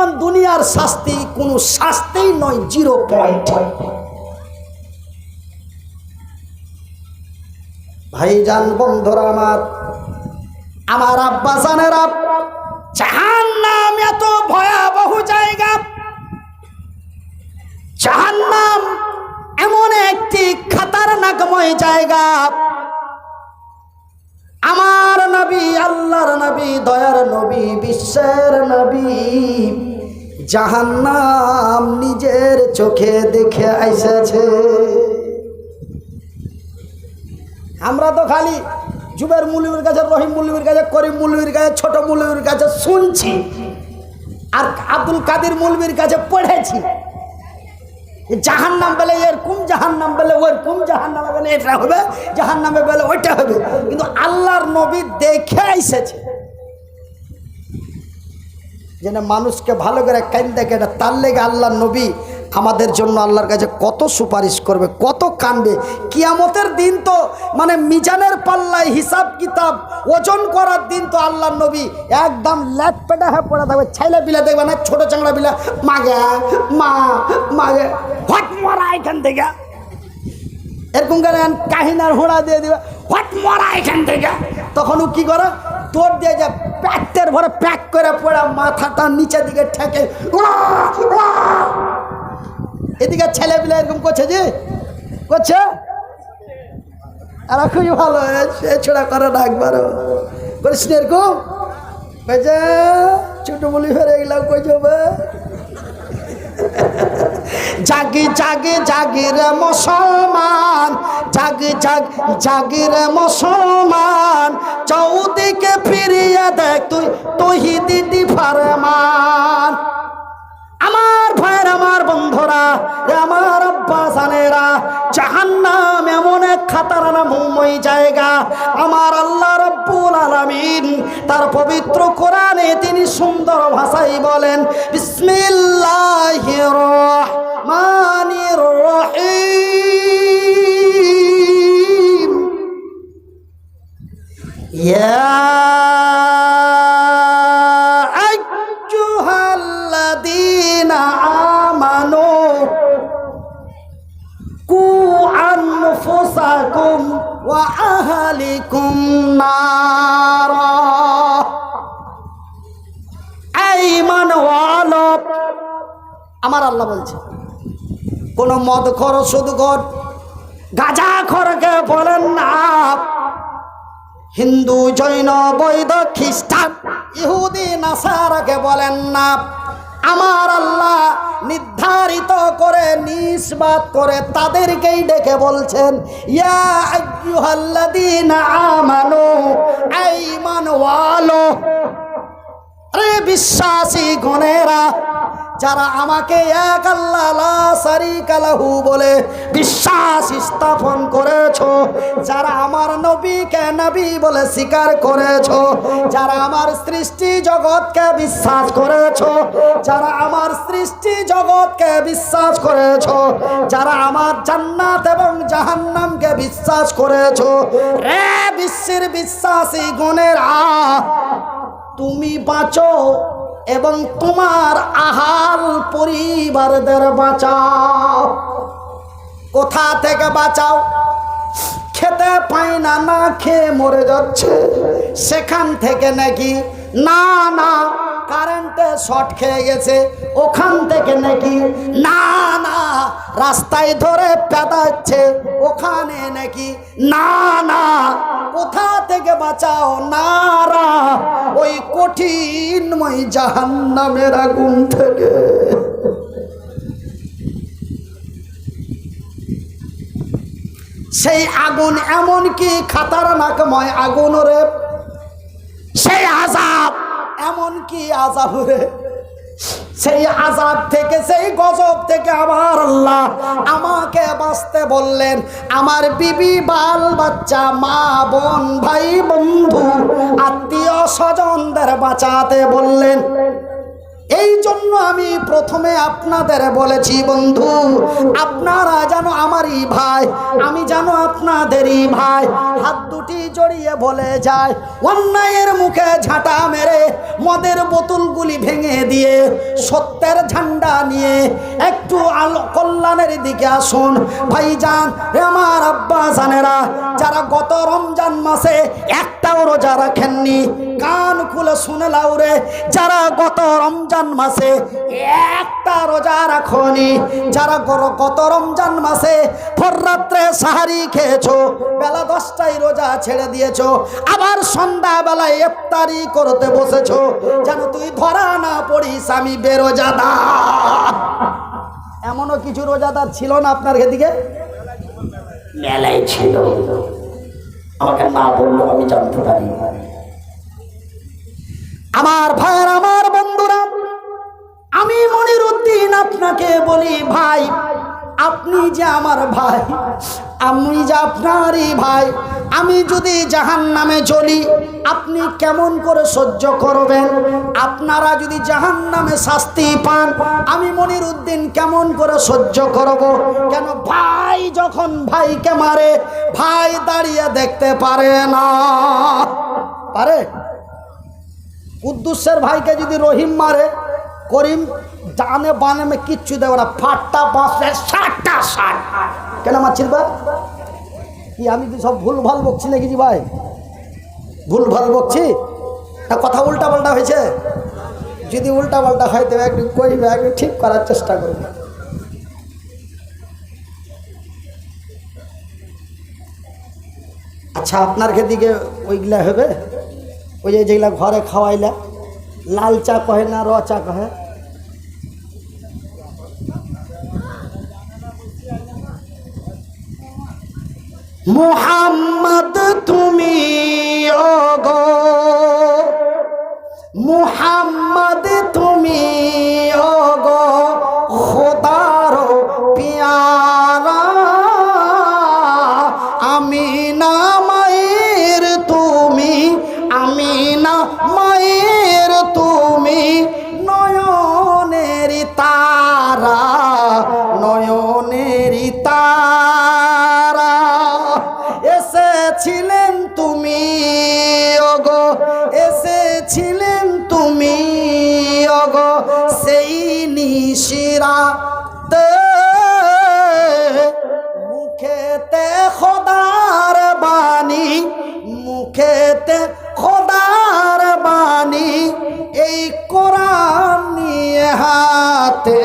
বর্তমান দুনিয়ার শাস্তি কোনো শাস্তিই নয়, জিরো পয়েন্ট। ভাইজান, বন্ধুরা আমার আমার আব্বা জানেরা জাহান্নাম এত ভয়াবহ জায়গা। জাহান্নাম এমন একটি খাতারনাকময় জায়গা। আমার নবী, আল্লাহর নবী, দয়ার নবী, বিশ্বের নবী। জাহান্নাম নিজের চোখে দেখে আইসেছে। আমরা তো খালি জুবের মুলিমের কাছে, রহিম মুলিমের কাছে, করিম মুলিমের কাছে, ছোট মুলিমের কাছে শুনছি আর আব্দুল কাদের মুলবির কাছে পড়েছি। জাহান নাম বলে এরকম জাহান নাম বলে ওরকম জাহান নামে বলে, এটা হবে জাহান নামে বলে ওইটা হবে। কিন্তু আল্লাহর নবী দেখে এসেছে যেন মানুষকে ভালো করে কাইন দেখে এটা তার লেগে আল্লাহর নবী আমাদের জন্য আল্লাহর কাছে কত সুপারিশ করবে, কত কানবে। কিয়ামতের দিন তো মানে মিজানের পাল্লায় হিসাব কিতাব ওজন করার দিন তো আল্লাহর নবী একদম ল্যাট পেটা হয়ে পড়ে থাকবে। ছাইলা বিলা দেখবে না, ছোট চাংড়া বিলা মাগে মা মাগে হট মরা এখান থেকে? এরকম কাহিনার হোড়া দিয়ে দেবে হট মরা এখান থেকে? তখন ও কি করে? তোর দিয়ে যে প্যাকের ভরে প্যাক করে পড়ে, মাথাটা নিচের দিকে ঠেকে। এদিকে ছেলে পিলে এরকম করছে যে, করছে? আর খুবই ভালো সে ছোড়া করে না একবারও করিস নি এরকম? ছোট বলি ফেরে গেলাম কই যাবে জাগি জাগি জাগি রে মুসলমান, জাগি, জাগ, জাগি রে মুসলমান। চৌদিকে ফিরিয়ে দেখ তুই তহিদি দি ফারমান। আমার ভাইয়ের, আমার বন্ধুরা আমার আব্বা জানেরা, জাহান্নাম এমন এক খাতার মুম্বই জায়গা। আমার আল্লাহ রব্বুল আলামিন তার পবিত্র কোরআনে তিনি সুন্দর ভাষায় বলেন বিসমিল্লাহির রহমানির রহিম يا أيها الذين آمنوا قوا أنفسكم وأهلكم نارا আমার আল্লাহ বলছে, কোন মদ খর কর গাজা খরকে বলেন না। হিন্দু, জৈন, বৈধ, খ্রিস্টান, ইহুদি, নাসারাকে বলেন না। আমার আল্লাহ নির্ধারিত করে নিষ্বাদ করে তাদেরকেই ডেকে বলছেন, ইয়া আমানু আইমান ওয়ালো আরে বিশ্বাসী গণেরা, যারা আমাকে এক আল্লাহ লা শারীকা লাহু বলে বিশ্বাস স্থাপন করেছ, যারা আমার নবীকে নবী বলে স্বীকার করেছ, যারা আমার সৃষ্টি জগৎকে বিশ্বাস করেছ, যারা আমার সৃষ্টি জগৎকে বিশ্বাস করেছ, যারা আমার জান্নাত এবং জাহান্নামকে বিশ্বাস করেছ। রে বিশ্বের বিশ্বাসী গুণেরা তুমি বাঁচো এবং তোমার আহার পরিবারদের বাঁচাও। কোথা থেকে বাঁচাও? খেতে পাই না না খেয়ে মরে যাচ্ছে। সেখান থেকে নাকি না না কারেন্টে শর্ট খেয়ে গেছে, ওখান থেকে নাকি না না, রাস্তায় ধরে পেদাচ্ছে, ওখানে নাকি না না, কোথা থেকে বাঁচাও নারা, ওই কঠিনময় জাহান্নামের আগুন থেকে। সেই আগুন এমন কি খাতারনাকময় আগুন রে, সেই আজাব এমন কি আজাব রে। সেই আজাব থেকে, সেই গজব থেকে আমার আল্লাহ আমাকে বাঁচতে বললেন, আমার বিবি, বাল বাচ্চা, মা, বোন, ভাই, বন্ধু, আত্মীয় স্বজনদের বাঁচাতে বললেন। এই জন্য আমি প্রথমে আপনাদের বলেছি, বন্ধু, আপনারা যেন আমারই ভাই, আমি যেন আপনাদেরই ভাই। হাত দুটি জড়িয়ে বলে যায়, অন্যায়ের মুখে ঝাঁটা মেরে মদের বোতলগুলি ভেঙে দিয়ে সত্যের ঝান্ডা নিয়ে একটু আলো, কল্যাণের দিকে আসুন। ভাইজান আমার আব্বা জানেরা, যারা গত রমজান মাসে একটাও রোজা রাখেননি কান খুলে শুনে লাউরে যারা গত রমজান মাসে একটা রোজা রাখনি, যারা গত রমজান মাসে রাত্রে সাহারি খেয়েছো, বেলা দশটায় রোজা ছেড়ে দিয়েছ, আবার সন্ধ্যাবেলায় ইফতারি করতে বসেছো, যেন তুই ধরা না পড়িস আমি বেরোজাদা এমনও কিছু রোজাদার ছিল না আপনার এদিকে? মেলাই ছিল। আমাকে না বলল, আমি জানতে পারি আমার ভাইয়ের, আমার বন্ধুরা, আমি মনির উদ্দিন আপনাকে বলি ভাই, আপনি যে আমার ভাই, আমি যে আপনারই ভাই, আমি যদি জাহান নামে চলি, আপনি কেমন করে সহ্য করবেন? আপনারা যদি জাহান নামে শাস্তি পান, আমি মনির উদ্দিন কেমন করে সহ্য করব? কেন ভাই যখন ভাইকে মারে, ভাই দাঁড়িয়ে দেখতে পারে না। পারে? কুদ্দুসের ভাইকে যদি রহিম মারে, করিম জানে বানে মে কিচ্ছু দেবে না, ফাটটা বাঁচলে ষাটটা ষাট। কেন মারছিল কি আমি কি সব ভুল ভালো বকছি নাকি জি ভাই? ভুল ভালো বকছি? না কথা উল্টা পাল্টা হয়েছে। যদি উল্টা পাল্টা হয় তবে একটু কইবে একটু ঠিক করার চেষ্টা করবে। আচ্ছা আপনার দিকে ওইগুলা হবে? ওই যে যেগুলা ঘরে খাওয়াইলা, লাল চা কহে না, র চা কহে? মুহাম্মদ তুমি, ওগো। মুহাম্মদ তুমি, ওগো। খোদার পিয়ারা। নয়নের তারা নয়নের তারা। এসেছিলেন তুমি, ওগো, এসেছিলেন তুমি, ওগো, সেই নিশিরাতে মুখেতে খোদার বাণী, মুখেতে খোদার বাণী, এই কোরআন নিয়ে হাতে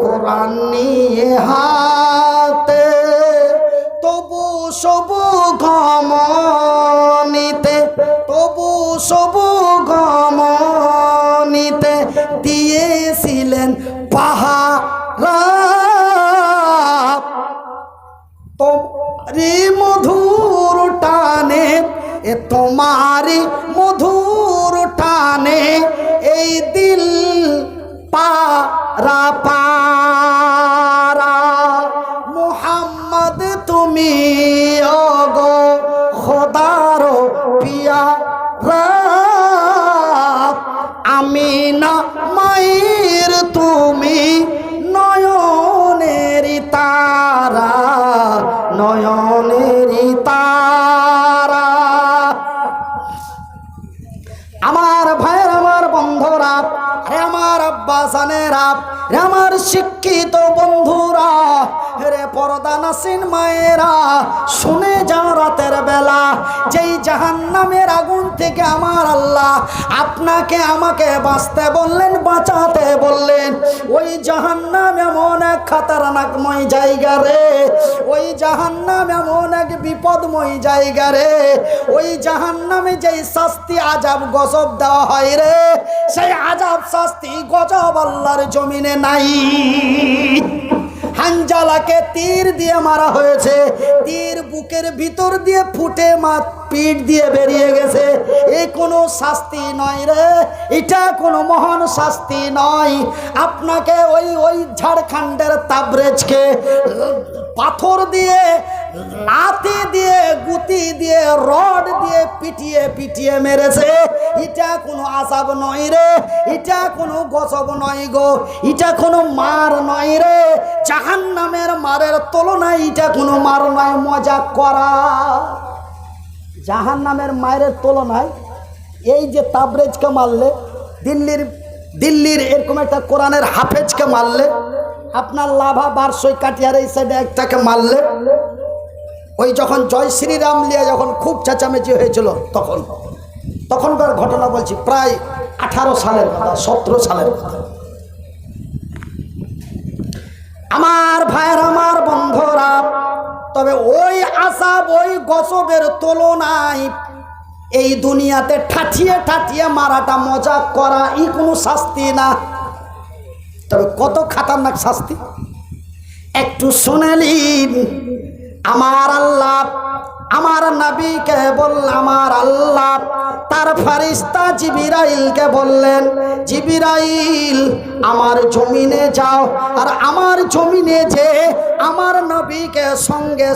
কোরআন নিয়ে হাতে পারা পারা মুহাম্মদ তুমি শিক্ষিত বন্ধুরা রে পর্দা নাসিন মায়েরা, শুনে যাও রাতের বেলা, যেই জাহান নামের আগুন থেকে আমার আল্লাহ আপনাকে আমাকে বাঁচতে বললেন, বাঁচাতে বললেন। ওই জাহান নাম এমন এক খাতারনাকময় জায়গা রে, ওই জাহান নাম এমন এক বিপদময় জায়গা রে, ওই জাহান নামে যেই শাস্তি আজাব গজব দেওয়া হয় রে, সেই আজাব শাস্তি, গজব আল্লাহর জমিনে নাই। হাঞ্জালাকে তীর দিয়ে মারা হয়েছে। তীর বুকের ভিতর দিয়ে ফুটে মা পিঠ দিয়ে বেরিয়ে গেছে। এ কোনো শাস্তি নয় রে। এটা কোনো মহান শাস্তি নয়। আপনাকে ওই ওই ঝাড়খণ্ডের তাবরেজকে পাথর দিয়ে লাতি দিয়ে, গুতি দিয়ে, রড দিয়ে পিটিয়ে পিটিয়ে মেরেছে। এটা কোনো আসাব নয় রে, এটা কোনো গসব নয় গো, এটা কোনো মার নয় রে। জাহান নামের মারের তুলনায় এটা কোনো মার নয়, মজা করা। জাহান নামের মায়ের তুলনায় এই যে তাবরেজকে মারলে, দিল্লির দিল্লির এরকম একটা কোরআনের হাফেজকে মারলে, আপনার লাভা বারশই কাটিয়ার এই সাইডে একটাকে মারলে ওই যখন জয় শ্রীরাম লিয়া যখন খুব চেঁচামেচি হয়েছিল, তখন, তখনকার ঘটনা বলছি, প্রায় আঠারো সালের কথা, সতেরো সালের কথা। আমার ভাইয়ের, আমার বন্ধুরা, তবে ওই আসাব, ওই গসবের তুলনায় এই দুনিয়াতে ঠাঠিয়ে ঠাঠিয়ে মারাটা মজা করা ই কোনো শাস্তি না। তবে কত খাতারনাক শাস্তি? একটু শুনেলিন আমার আল্লাহ, আমার নবীকে বল, আমার আল্লাহ। তার ফারিস্তা জিবিরাইলকে বললেন, জিবিরাইল, আমার জমিনে যাও, আর আমার জমিনে যে আমার নবীকে সঙ্গে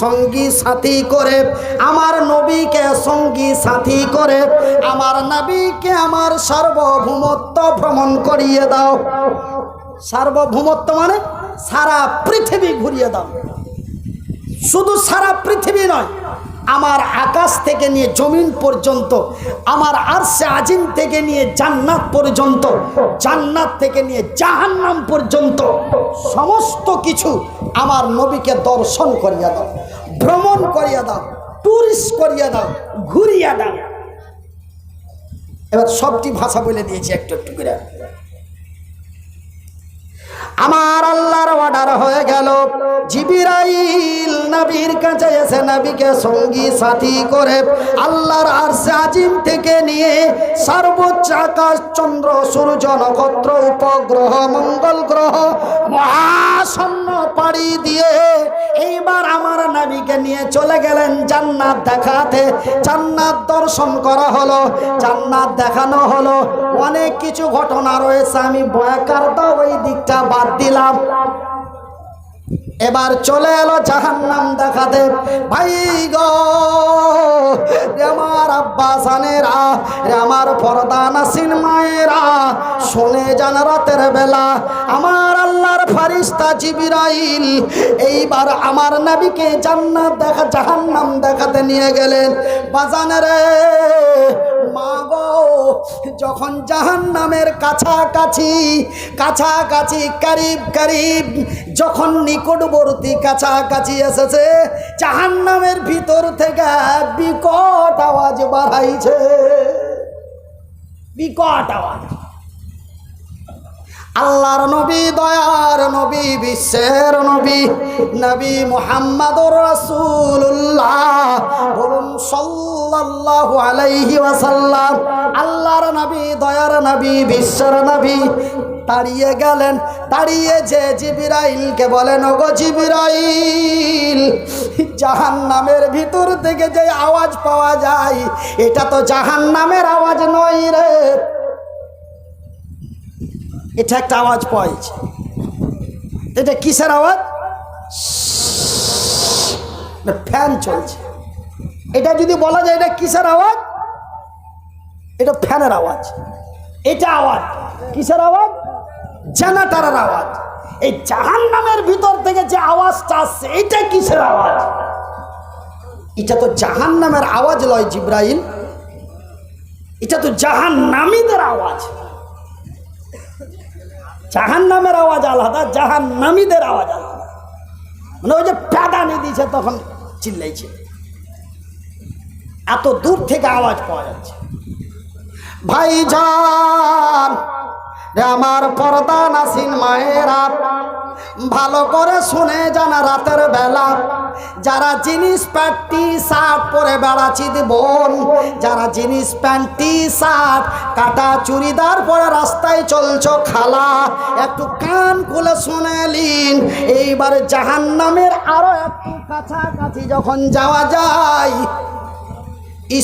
সঙ্গী সাথী করে, আমার নবীকে সঙ্গী সাথী করে, আমার নবীকে আমার সার্বভৌমত্ব ভ্রমণ করিয়ে দাও। সার্বভৌমত্ব মানে সারা পৃথিবী ঘুরিয়ে দাও। শুধু সারা পৃথিবী নয়, আমার আকাশ থেকে নিয়ে জমিন পর্যন্ত, আমার আরশে আজিম থেকে নিয়ে জান্নাত পর্যন্ত, জান্নাত থেকে নিয়ে জাহান্নাম পর্যন্ত, সমস্ত কিছু আমার নবীকে দর্শন করিয়া দাও, ভ্রমণ করিয়া দাও টুরিস্ট করিয়া দাও, ঘুরিয়া দাও। এবার সবটি ভাষা বলে দিয়েছি একটু একটু করে। আমার আল্লাহর অর্ডার হয়ে গেল। জিবিরাইল নবীর কাছে এসে নবীকে সঙ্গী সাথী করে আল্লাহর আরশে আজিম থেকে নিয়ে সর্বোচ্চ আকাশ, চন্দ্র, সূর্য, নক্ষত্র, উপগ্রহ, মঙ্গল গ্রহ, মহাশূন্য পাড়ি দিয়ে এইবার আমার নবীকে নিয়ে চলে গেলেন জান্নাত দেখাতে। জান্নাত দর্শন করা হলো, জান্নাত দেখানো হলো। অনেক কিছু ঘটনা রয়েছে, আমি বয়াকার দাও ওই দিকটা বাদ দিলাম। এবার চলে এলো জাহান্নাম দেখাতে। ভাই গো, রে আমার আব্বাসানেরা রে আমার পর্দা নাসিন মায়েরা, শোনে যান রাতের বেলা। আমার আল্লাহর ফারিস্তা জিবিরাইল এইবার আমার নবীকে জান্নাত দেখা, জাহান্নাম দেখাতে নিয়ে গেলেন। বাজানে মা গো, যখন জাহান নামের কাছাকাছি কাছাকাছি, কারিব কারিব, যখন নিকটবর্তী কাছাকাছি এসেছে জাহান নামের ভিতর থেকে বিকট আওয়াজ বাড়াইছে। বিকট আওয়াজ। আল্লাহর নবী, দয়ার নবী, বিশ্বের নবী নবী মোহাম্মদুর রসুল্লাহ বলুন সাল্লাল্লাহু আলাইহি ওয়াসাল্লাম, আল্লাহর নবী, দয়ার নবী, বিশ্বের নবী দাঁড়িয়ে গেলেন। দাঁড়িয়ে যে জিবিরাইলকে বলেন, ওগো জিবিরাইল জাহান নামের ভিতর থেকে যে আওয়াজ পাওয়া যায়, এটা তো জাহান নামের আওয়াজ নয় রে। এটা একটা আওয়াজ পাওয়া যাচ্ছে। এটা কিসের আওয়াজ? ফ্যান চলছে। এটা যদি বলা যায় এটা কিসের আওয়াজ? এটা ফ্যানের আওয়াজ। এটা আওয়াজ। কিসের আওয়াজ? জেনারেটারের আওয়াজ। এই জাহান নামের ভিতর থেকে যে আওয়াজটা আসছে, এটা কিসের আওয়াজ? এটা তো জাহান নামের আওয়াজ লয় জিব্রাহিম এটা তো জাহান নামীদের আওয়াজ। জাহান নামের আওয়াজ আলাদা জাহান নামীদের আওয়াজ আলাদা। মানে ওই যে প্যাদানি দিয়েছে, তখন চিল্লাইছে। এত দূর থেকে আওয়াজ পাওয়া যাচ্ছে। ভাইজান রে আমার পর্দা নাসিন মায়েরা ভালো করে শুনে জানা রাতের বেলা। যারা জিনিস প্যান্ট টি শার্ট পরে বেড়াচ্ছি বোন। যারা জিনিস প্যান্ট টি শার্ট কাটা চুড়িদার পরে রাস্তায় চলছো খালা। একটু কান খুলে শুনে শুনেলিন এইবার জাহান নামের আরও একটু কাছাকাছি যখন যাওয়া যায়,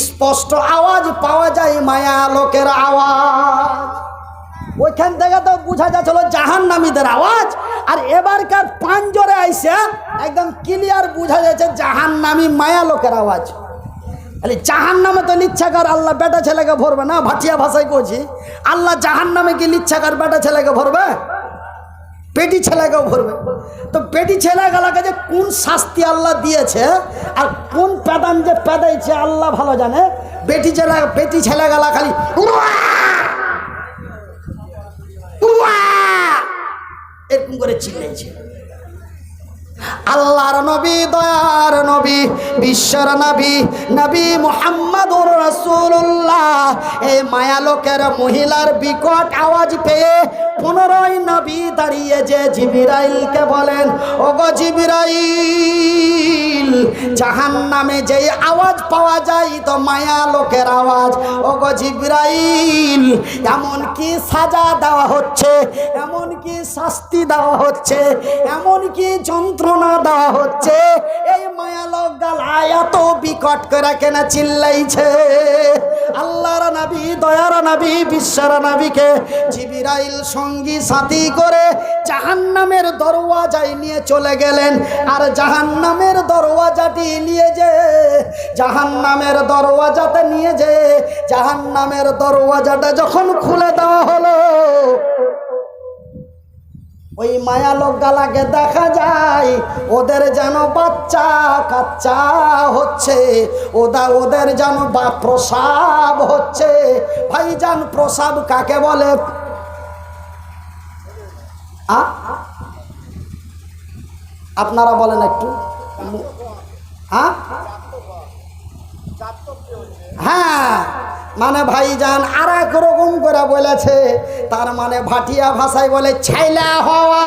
স্পষ্ট আওয়াজ পাওয়া যায় মায়া লোকের আওয়াজ। ওইখান থেকে তো বোঝা যাচ্ছিল জাহান নামীদের আওয়াজ। আর এবারকার পাঞ্জরে আইসে একদম ক্লিয়ার বোঝা যাচ্ছে জাহান নামী মায়া লোকের আওয়াজ। আরে জাহান নামে তো লিচ্ছাকার আল্লাহ বেটা ছেলেকে ভরবে না, ভাটিয়া ভাষায় কছি আল্লাহ জাহান নামে কি লিচ্ছাকার বেটা ছেলেকে ভরবে? পেটি ছেলেকেও ভরবে। তো পেটি ছেলেগুলাকে যে কোন শাস্তি আল্লাহ দিয়েছে আর কোন প্যাদান যে পেদাইছে আল্লাহ ভালো জানে। বেটি ছেলে পেটি ছেলেগুলা খালি এরকম করে চিল্লাইছে। আল্লাহর নবী, দয়ার নবী, বিশ্বর নবী নবী মোহাম্মদুর রসুল্লাহ এই মায়ালোকের মহিলার বিকট আওয়াজ পেয়ে পুনরায় নবী দাঁড়িয়ে যে জিবিরাইলকে বলেন, ওগো জিবিরাইল জাহান নামে যেই আওয়াজ পাওয়া যায় তো মায়া লোকের আওয়াজ। ওগো জিব্রাইল, এমন কি সাজা দেওয়া হচ্ছে, এমন কি শাস্তি দেওয়া হচ্ছে, এমন কি যন্ত্রণা দেওয়া হচ্ছে? এই মায়া লোক গালায় এত বিকট করে কেন চিল্লাইছে। আল্লাহর নবী, দয়ার নবী, বিশ্বর নবীকে জিবিরাইল সঙ্গী সাথী করে জাহান্নামের দরওয়াজায় নিয়ে চলে গেলেন। আর জাহান্নামের দরওয়াজাটি নিয়ে যে, জাহান্নামের দরওয়াজাতে নিয়ে যে, জাহান্নামের দরওয়াজাটা যখন খুলে দেওয়া হলো, ওই মায়া লোকগালাকে দেখা যায়, ওদের যেন বাচ্চা কাচ্চা হচ্ছে, ওদা ওদের যেন বা প্রসাব হচ্ছে। ভাইজান প্রসাব কাকে বলে? আপনারা বলেন একটু। হ্যাঁ? হ্যাঁ মানে ভাই যান আর এক রকম করে বলেছে, তার মানে ভাটিয়া ভাষায় বলে ছাইলা হওয়া